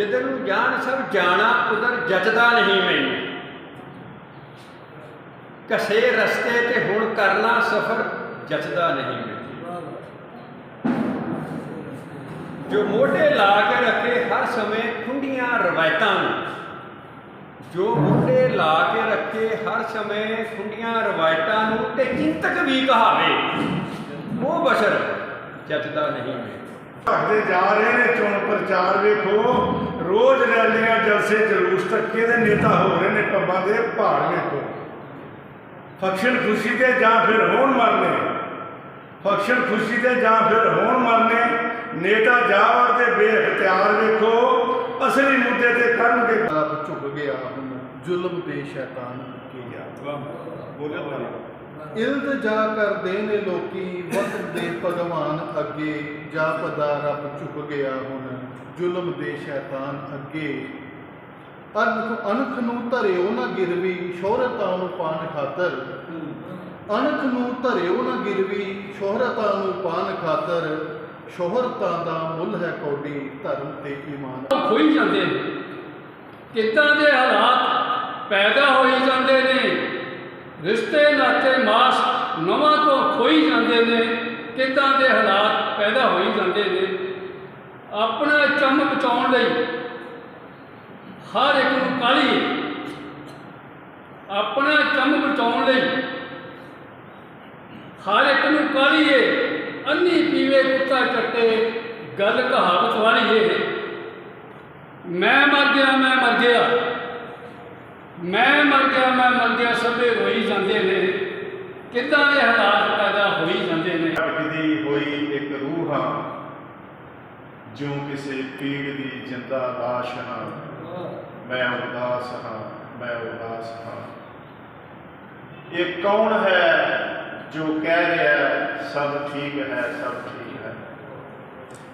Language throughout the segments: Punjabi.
ਜਿੱਧਰ ਨੂੰ ਜਾਣ ਸਭ ਜਾਣਾ, ਉਧਰ ਜਚਦਾ ਨਹੀਂ ਮੈਨੂੰ। ਕਸੇ ਰਸਤੇ ਤੇ ਹੁਣ ਕਰਨਾ ਸਫਰ ਜਚਦਾ ਨਹੀਂ ਮੈਨੂੰ। ਜੋ ਮੋਢੇ ਲਾ ਕੇ ਰੱਖੇ ਹਰ ਸਮੇਂ ਖੁੰਡੀਆਂ ਰਵਾਇਤਾਂ ਨੂੰ। ਜੋ ਮੋਢੇ ਲਾ ਕੇ ਰੱਖੇ ਹਰ ਸਮੇਂ ਖੁੰਡੀਆਂ ਰਵਾਇਤਾਂ ਨੂੰ ਤੇ ਚਿੰਤਕ ਵੀ ਕਹਾਵੇ, ਉਹ ਬਸ਼ਰ ਜਚਦਾ ਨਹੀਂ ਮੈਨੂੰ। ਭਗਦੇ ਜਾ ਰਹੇ ਨੇ ਚੋਣ ਪ੍ਰਚਾਰ ਵੇਖੋ। ਰੋਜ਼ ਰੈਲੀਆਂ ਜਲਸੇ ਜਲੂਸ ਤੱਕੇ ਦੇ ਨੇਤਾ ਹੋ ਰਹੇ ਨੇ ਪੱਬਾਂ ਦੇ ਪਹਾੜ ਵੇਖੋ ਫੰਕਸ਼ਨ ਖੁਸ਼ੀ ਤੇ ਜਾਂ ਫਿਰ ਹੋਣ ਮਰਨੇ। ਫੰਕਸ਼ਨ ਖੁਸ਼ੀ ਤੇ ਜਾਂ ਫਿਰ ਹੋਣ ਮਰਨੇ। ਨੇਤਾ ਜਾਵਰ ਤੇ ਬੇਇਖਤਿਆਰ ਵੇਖੋ। ਅਸਲੀ ਮੁੱਦੇ ਤੇ ਕਰਨਗੇ। ਆਪ ਝੁਕ ਗਿਆ ਹੁਣ ਜ਼ੁਲਮ ਤੇ ਸ਼ੈਤਾਨ ਕੀ ਗਿਆ ਬੋਲੇ ਬੋਲੇ ਇਲਤਜਾ ਕਰਦੇ ਨੇ ਲੋਕੀ ਵਕਤ ਦੇ ਭਗਵਾਨ ਅੱਗੇ। ਜਾਪਦਾ ਰੱਬ ਝੁਕ ਗਿਆ ਹੁਣ ਜ਼ੁਲਮ ਦੇ ਸ਼ੈਤਾਨ ਅੱਗੇ। ਅਨਖ ਅਨਖ ਨੂੰ ਧਰਿਓ ਨਾ ਗਿਰਵੀ ਸ਼ੋਹਰਤਾਂ ਨੂੰ ਪਾਣ ਖਾਤਰ। ਅਨਖ ਨੂੰ ਧਰਿਓ ਨਾ ਗਿਰਵੀ ਸ਼ੋਹਰਤਾਂ ਨੂੰ ਪਾਣ ਖਾਤਰ। ਸ਼ੋਹਰਤਾਂ ਦਾ ਮੁੱਲ ਹੈ ਕੌਡੀ ਧਰਮ ਤੇ ਈਮਾਨ। ਖੋਈ ਜਾਂਦੇ ਨੇ। ਕਿੱਦਾਂ ਦੇ ਹਾਲਾਤ ਪੈਦਾ ਹੋਈ ਜਾਂਦੇ ਨੇ। ਰਿਸ਼ਤੇ, ਨਾਤੇ, ਮਾਸ ਨਵਾਂ ਤੋਂ ਖੋਈ ਜਾਂਦੇ ਨੇ। ਕਿੱਦਾਂ ਦੇ ਹਾਲਾਤ ਪੈਦਾ ਹੋਈ ਜਾਂਦੇ ਨੇ। ਆਪਣਾ ਚੰਮ ਬਚਾਉਣ ਲਈ ਹਰ ਇੱਕ ਨੂੰ ਕਾਲੀ ਆਪਣਾ ਚੰਮ ਬਚਾਉਣ ਲਈ ਹਰ ਇੱਕ ਨੂੰ ਕਾਲੀ ਏ। ਅੰਨੀ ਪੀਵੇ ਕੁੱਤਾ ਚੱਟੇ ਗੱਲ ਕਹਾਵਤ ਵਾਲੀ ਏ। ਮੈਂ ਮਰ ਗਿਆ, ਮੈਂ ਮਰ ਗਿਆ। ਮੈਂ ਮਰ ਗਿਆ, ਮੈਂ ਮਰ ਗਿਆ, ਸਭੇ ਹੋਈ ਜਾਂਦੇ ਨੇ। ਕਿੱਦਾਂ ਦੇ ਹਾਲਾਤ ਪੈਦਾ ਹੋਈ ਜਾਂਦੇ ਨੇ? ਭਟਕਦੀ ਹੋਈ ਇੱਕ ਰੂਹ ਹਾਂ ਜਿਉਂ ਕਿਸੇ ਪੀੜ ਦੀ ਜਿੰਦਾ ਲਾਸ਼ ਹਾਂ ਮੈਂ ਉਦਾਸ ਹਾਂ ਮੈਂ ਉਦਾਸ ਹਾਂ। ਇਹ ਕੌਣ ਹੈ ਜੋ ਕਹਿ ਰਿਹਾ ਹੈ, ਸਭ ਠੀਕ ਹੈ ਸਭ ਠੀਕ ਹੈ?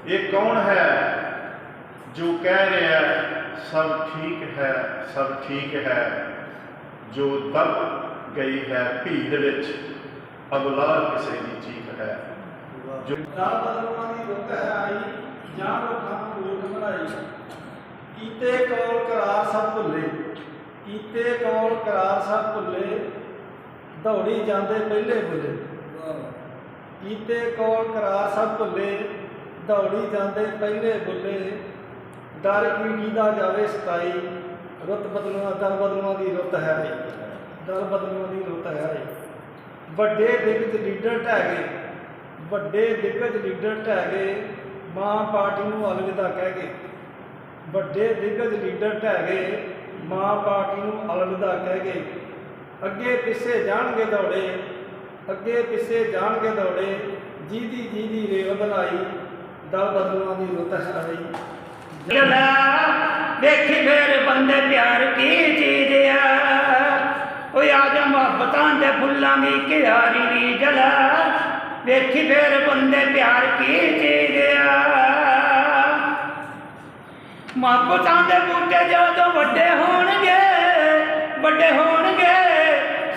ਇਹ ਕੌਣ ਹੈ ਜੋ ਕਹਿ ਰਿਹਾ ਹੈ, ਸਭ ਠੀਕ ਹੈ ਸਭ ਠੀਕ ਹੈ? ਜੋ ਦਬ ਗਈ ਹੈ ਭੀੜ ਵਿੱਚ ਅਬਲਾ ਕਿਸੇ ਦੀ ਚੀਖ ਹੈ। ਜੋ ਦਾ ਬਦਲਵਾਂ ਦੀ ਰੁੱਤ ਹੈ ਆਈ। ਜਾਂ ਰੁੱਖਾਂ ਨੂੰ ਰੋਕ ਬਣਾਈ। ਕੀਤੇ ਕੌਲ ਕਰਾਰ ਸਭ ਭੁੱਲੇ। ਕੀਤੇ ਕੌਲ ਕਰਾਰ ਸਭ ਭੁੱਲੇ। ਦੌੜੀ ਜਾਂਦੇ ਪਹਿਲੇ ਬੁੱਲੇ। ਕੀਤੇ ਕੌਲ ਕਰਾਰ ਸਭ ਭੁੱਲੇ। ਦੌੜੀ ਜਾਂਦੇ ਪਹਿਲੇ ਬੁੱਲੇ। ਡਰ ਕੀ ਕੀਦਾ ਜਾਵੇ ਸਤਾਈ। ਰੁੱਤ ਬਦਲਵਾ ਦਰ ਬਦਲਵਾ ਦੀ ਰੁੱਤ ਹੈ ਦਰ ਬਦਲਵਾ ਦੀ ਰੁੱਤ ਹੈ ਵੱਡੇ ਦਿੱਗਜ ਲੀਡਰ ਢਹਿ ਗਏ। ਵੱਡੇ ਦਿੱਗਜ ਲੀਡਰ ਢਹਿ ਗਏ। ਮਾਂ ਪਾਰਟੀ ਨੂੰ ਅਲਵਿਦਾ ਕਹਿ ਗਏ ਵੱਡੇ ਦਿੱਗਜ ਲੀਡਰ ਢਹਿ ਗਏ, ਮਾਂ ਪਾਰਟੀ ਨੂੰ ਅਲਵਿਦਾ ਕਹਿ ਗਏ ਅੱਗੇ ਪਿੱਛੇ ਜਾਣਗੇ ਦੌੜੇ, ਅੱਗੇ ਪਿੱਛੇ ਜਾਣਗੇ ਦੌੜੇ ਜੀਦੀ ਜੀਦੀ ਰੇਵ ਬਣਾਈ, ਦਲ ਬਦਲੂਆਂ ਦੀ ਰੁੱਤ ਹੈ ਆਈ ਜਲਾ ਵੇਖੀ ਫੇਰ ਬੰਦੇ ਪਿਆਰ ਕੀ ਚੀਜ਼ ਆ। ਓਏ ਆ ਜਾ ਮੁਹੱਬਤਾਂ ਦੇ ਫੁੱਲਾਂ ਦੀ ਕਿਆਰੀ ਵੀ ਜਲਾ। ਵੇਖੀ ਫੇਰ ਬੰਦੇ ਪਿਆਰ ਕੀ ਚੀਜ਼ ਆ। ਮੁਹੱਬਤਾਂ ਦੇ ਬੂਟੇ ਜਦੋਂ ਵੱਡੇ ਹੋਣਗੇ ਵੱਡੇ ਹੋਣਗੇ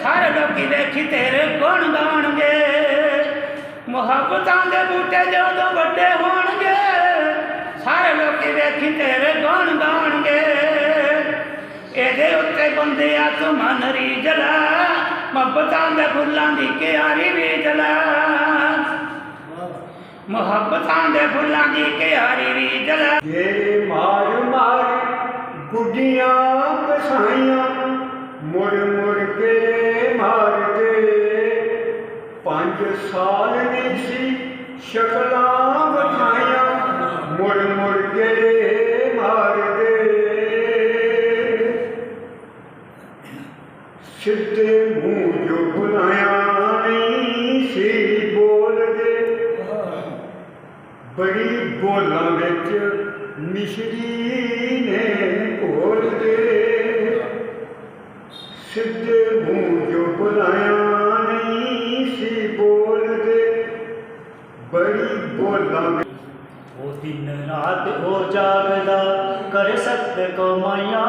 ਸਾਰੇ ਲੋਕੀ ਵੇਖੀ ਤੇਰੇ ਗੁਣ ਗਾਣਗੇ। ਮੁਹੱਬਤਾਂ ਦੇ ਬੂਟੇ ਜਦੋਂ ਵੱਡੇ ਹੋਣਗੇ ਸਾਰੇ ਲੋਕੀ ਵੇਖੀ ਤੇਰੇ ਗੁਣ ਗਾਣਗੇ। ਇਹਦੇ ਉੱਤੇ ਬੰਦਿਆ ਤੂੰ ਮਨ ਰੀ ਜਲਾ ਦੇ ਫੁੱਲਾਂ ਦੀ ਕਿਆਰੀ ਵੀ ਜਲਾ ਮੁਹੱਬਤਾਂ ਦੇ ਫੁੱਲਾਂ ਦੀ ਕਿਆਰੀ ਵੀ ਜਲਾ ਜੇ ਮਾਰ ਮਾਰ ਗੁੱਡੀਆਂ ਕਸਾਈਆਂ, ਮੁੜ ਮੁੜ ਕੇ ਮਾਰਦੇ ਪੰਜ ਸਾਲ ਨਹੀਂ ਸੀ ਸ਼ਕਲਾਂ ਬਚਾਈਆਂ ਮੁੜ ਮੁੜ ਕੇ ਬੋਲਾਂ ਵਿੱਚ ਮਿਸ਼ਰੀ ਨੇ ਘੋਲ ਦੇ। ਸਿੱਧੇ ਮੂੰਹ ਜੋ ਬੁਲਾਇਆ ਨਹੀਂ ਸੀ ਬੋਲਦੇ, ਬੜੀ ਬੋਲਾਂ ਵਿੱਚ ਉਹ ਦਿਨ ਰਾਤ ਹੋ ਜਾਗਦਾ, ਕਰ ਸਕਤ ਕਮਾਈਆਂ।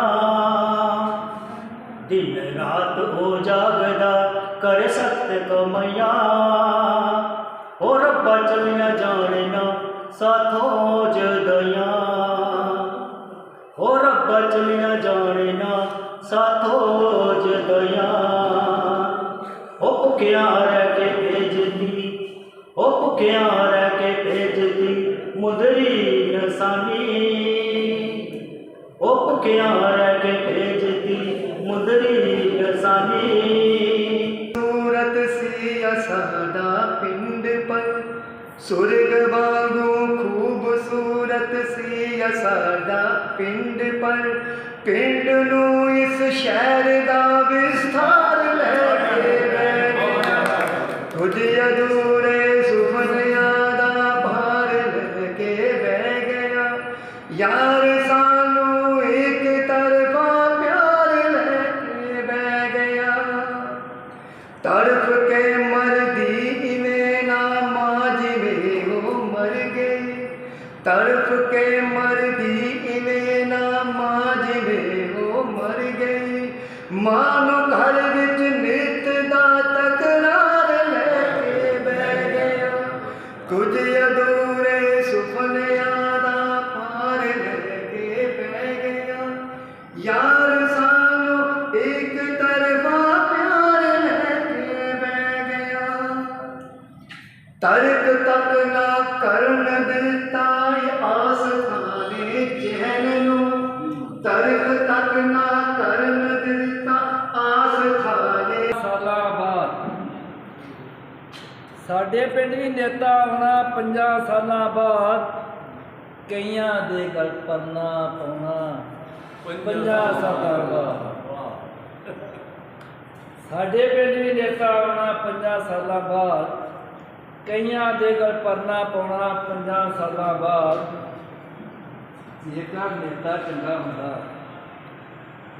ਦਿਨ ਰਾਤ ਹੋ ਜਾਗਦਾ, ਕਰ ਸਕਤ ਕਮਾਈਆਂ। ਹੋ ਰੱਬਾ ਚਲਿਆ ਜਾਣੇ ਨਾ ਸਾਥੋਂ ਜਦਿਆਂ ਓ ਰੱਬਾ ਚਲਿਆ ਜਾਣੇ ਨਾ, ਸਾਥੋ ਜਦਿਆਂ ਓ ਭੁੱਖਿਆ ਰਹਿ ਕੇ ਭੇਜਦੀ ਓ ਭੁੱਖਿਆ ਰਹਿ ਕੇ ਭੇਜਦੀ ਮੁਦਰੀ ਨਸਾਨੀ ਓ ਭੁੱਖਿਆ ਰਹਿ ਕੇ ਭੇਜਦੀ ਮੁਦਰੀ ਨਸਾਨੀ ਸੂਰਤ ਸੀ ਸਾਡਾ ਪਿੰਡ ਪਰ ਸੁਰਗ ਸੀ ਸਾਡਾ ਪਿੰਡ, ਪਰ ਪਿੰਡ ਨੂੰ ਇਸ ਸ਼ਹਿਰ ਦਾ ਵਿਸਥਾਰ ਲੈ ਕੇ ਬਹਿ ਗਿਆ ਕੁਝ ਅਧੂਰੇ ਸੁਪਨਿਆਂ ਦਾ ਭਾਰ ਲੈ ਕੇ ਬਹਿ ਗਿਆ। ਯਾਰ ਮਾਨ ਘਰ ਵਿੱਚ ਨਿਤ ਦਾ ਤਕਰਾਰ ਲੈ ਕੇ ਬਹਿ ਗਿਆ। ਕੁਝ ਅਧੂਰੇ ਸੁਪਨਿਆਂ ਦਾ ਪਾਰ ਲੈ ਕੇ ਬਹਿ ਗਿਆ। ਯਾਰ ਸਾਨੂੰ ਇੱਕ ਤਰਫਾ ਪਿਆਰ ਲੈ ਕੇ ਬਹਿ ਗਿਆ। ਤਰਕ ਤੱਕ ਨਾ ਕਰਨ ਦਿੱਤਾ ਇਹ ਆਸ ਖਾਨੇ ਚੈਨ ਨੂੰ। ਤਰਕ ਸਾਡੇ ਪਿੰਡ ਵੀ ਨੇਤਾ ਆਉਣਾ ਪੰਜਾਂ ਸਾਲਾਂ ਬਾਅਦ ਕਈਆਂ ਦੇ ਗਲ ਪਰਨਾ ਪਾਉਣਾ। ਪੰਜਾਂ ਸਾਲਾਂ ਬਾਅਦ। ਸਾਡੇ ਪਿੰਡ ਵੀ ਨੇਤਾ ਆਉਣਾ ਪੰਜਾਂ ਸਾਲਾਂ ਬਾਅਦ ਕਈਆਂ ਦੇ ਗਲ ਪਰਨਾ ਪਾਉਣਾ ਪੰਜਾਂ ਸਾਲਾਂ ਬਾਅਦ। ਜੇਕਰ ਨੇਤਾ ਚੰਗਾ ਹੁੰਦਾ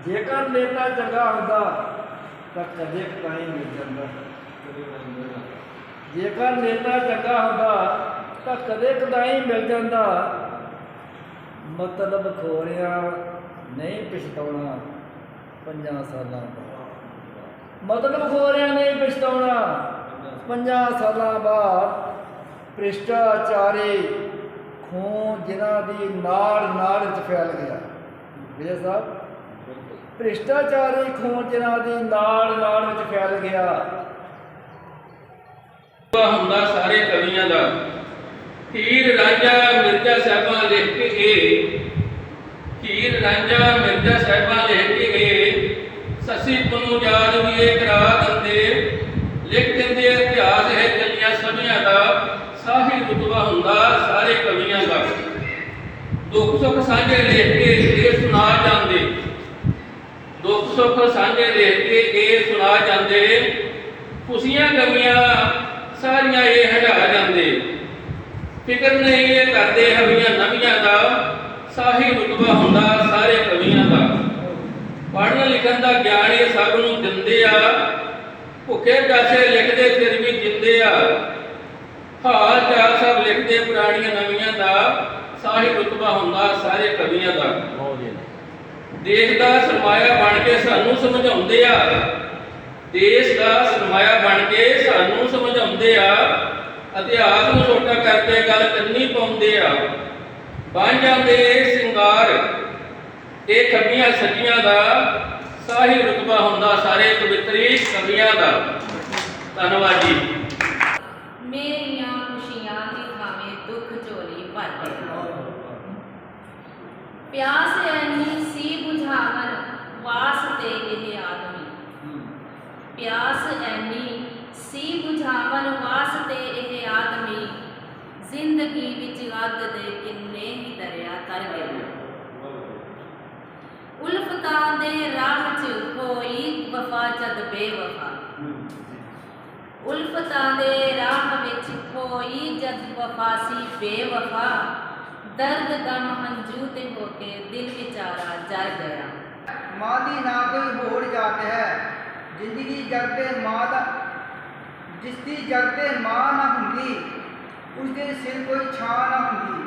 ਜੇਕਰ ਨੇਤਾ ਚੰਗਾ ਹੁੰਦਾ ਤਾਂ ਕਦੇ ਕਾਈ ਮਿਲ ਜਾਂਦਾ। ਜੇਕਰ ਨੇਤਾ ਚੰਗਾ ਹੁੰਦਾ ਤਾਂ ਕਦੇ ਕਦਾਈ ਮਿਲ ਜਾਂਦਾ। ਮਤਲਬ ਖੋਰਿਆ ਨਹੀਂ ਪਛਤਾਉਣਾ ਪੰਜਾਂ ਸਾਲਾਂ ਬਾਅਦ। ਮਤਲਬ ਖੋਰਿਆ ਨਹੀਂ ਪਛਤਾਉਣਾ ਪੰਜਾਂ ਸਾਲਾਂ ਬਾਅਦ। ਭ੍ਰਿਸ਼ਟਾਚਾਰੀ ਖੂਨ ਜਿਨ੍ਹਾਂ ਦੀ ਨਾੜ ਨਾੜ ਚ ਫੈਲ ਗਿਆ। ਵਿਜੇ ਸਾਹਿਬ ਭ੍ਰਿਸ਼ਟਾਚਾਰੀ ਖੂਨ ਜਿਨ੍ਹਾਂ ਦੀ ਨਾੜ ਨਾੜ ਵਿੱਚ ਫੈਲ ਗਿਆ। ਹੁੰਦਾ ਸਾਰੇ ਕਵੀਆਂ ਦਾ। ਹੀਰ ਰਾਂਝਾ ਮਿਰਜ਼ਾ ਸਾਹਿਬਾਂ ਲਿਖ ਕੇ ਗਏ ਹੀਰ ਰਾਂਝਾ ਮਿਰਜ਼ਾ ਸਾਹਿਬਾਂ ਲਿਖ ਕੇ ਗਏ ਸੱਸੀ ਪੁੰਨੂ ਯਾਦ ਵੀ ਇਹ ਕਰਾ ਦਿੰਦੇ। ਲਿਖ ਦਿੰਦੇ ਇਤਿਹਾਸ ਹੈ ਚੱਲੀਆਂ ਸਭਿਆਂ ਦਾ। ਸਾਹਿਲ ਰੁਤਬਾ ਹੁੰਦਾ ਸਾਰੇ ਕਵੀਆਂ ਦਾ। ਦੁੱਖ ਸੁੱਖ ਸਾਂਝੇ ਲਿਖ ਕੇ ਇਹ ਸੁਣਾ ਜਾਂਦੇ। ਦੁੱਖ ਸੁੱਖ ਸਾਂਝੇ ਲਿਖ ਕੇ ਇਹ ਸੁਣਾ ਜਾਂਦੇ। ਖੁਸ਼ੀਆਂ ਗਮੀਆਂ ਸਾਰੀਆਂ ਇਹ ਹਟਾ ਜਾਂਦੇ। ਫਿਕਰ ਨਹੀਂ ਇਹ ਕਰਦੇ ਹਵੀਆਂ ਨਵੀਆਂ ਦਾ। ਸਾਹੀ ਰੁਤਬਾ ਹੁੰਦਾ ਸਾਰੇ ਕਵੀਆਂ ਦਾ। ਪੜ੍ਹਨ ਲਿਖਣ ਦਾ ਗਿਆਨ ਇਹ ਸਭ ਨੂੰ ਦਿੰਦੇ ਆ। ਭੁੱਖੇ ਪਿਆਸੇ ਲਿਖਦੇ ਫਿਰ ਵੀ ਜਿੰਦੇ ਆ। ਹਾਲ ਚਾਲ ਸਭ ਲਿਖਦੇ ਪੁਰਾਣੀਆਂ ਨਵੀਆਂ ਦਾ। ਸਾਹੀ ਰੁਤਬਾ ਹੁੰਦਾ ਸਾਰੇ ਕਵੀਆਂ ਦਾ। ਦੇਸ਼ ਦਾ ਸਰਮਾਇਆ ਬਣ ਕੇ ਸਾਨੂੰ ਸਮਝਾਉਂਦੇ ਆ। ਦੇਸ਼ ਦਾ ਸਰਮਾਇਆ ਬਣ ਕੇ ਸਾਨੂੰ ਸਮਝਾਉਂਦੇ ਆ, ਇਤਿਹਾਸ ਨੂੰ ਛੋਟਾ ਕਰਕੇ ਗੱਲ ਕਰਨੀ ਪਾਉਂਦੇ ਆ। ਬਣ ਜਾਂਦੇ ਸਿੰਗਾਰ, ਇਹ ਖੱਬੀਆਂ ਸੱਜੀਆਂ ਦਾ ਸਾਹੀ ਰੁਤਬਾ ਹੁੰਦਾ, ਸਾਰੇ ਪਵਿੱਤਰੀ ਕਵੀਆਂ ਦਾ। ਧੰਨਵਾਦ ਜੀ। ਮੇਰੀਆਂ ਖੁਸ਼ੀਆਂ ਦੀ ਥਾਵੇਂ ਦੁੱਖ ਝੋਲੀ ਭਰ ਪਿਆਸ ਐਨੀ ਸੀ ਬੁਝਾਵਨ ਵਾਸਤੇ ਪਿਆਸ ਐਨੀ ਸੀ ਬੁਝਾਵਨ ਵਾਸਤੇ ਇਹ ਆਦਮੀ। ਜ਼ਿੰਦਗੀ ਵਿੱਚ ਅੱਗ ਦੇ ਕਿੰਨੇ ਹੀ ਦਰਿਆ ਤਰ ਗਏ। ਉਲਫਤਾਂ ਦੇ ਰਾਹ 'ਚ ਹੋਈ ਵਫਾ ਜਦ ਬੇਵਫਾ। ਉਲਫਤਾਂ ਦੇ ਰਾਹ ਵਿੱਚ ਹੋਈ ਜਦ ਵਫਾ ਸੀ ਬੇਵਫਾ। ਦਰਦ ਗਮ ਹੰਝੂ ਤੇ ਹੋ ਕੇ ਦਿਲ ਵਿਚਾਰਾ ਜਰ ਗਿਆ। ਮਾਂ ਨਾ ਕੋਈ ਹੋਰ ਜਾਤ ਹੈ। ਜ਼ਿੰਦਗੀ ਜਗਦੇ ਮਾਂ ਦਾ ਜਿਸ ਦੀ ਜਗਦੇ ਮਾਂ ਨਾ ਹੁੰਦੀ ਉਸ ਦੇ ਸਿਰ ਕੋਈ ਛਾਂ ਨਾ ਹੁੰਦੀ।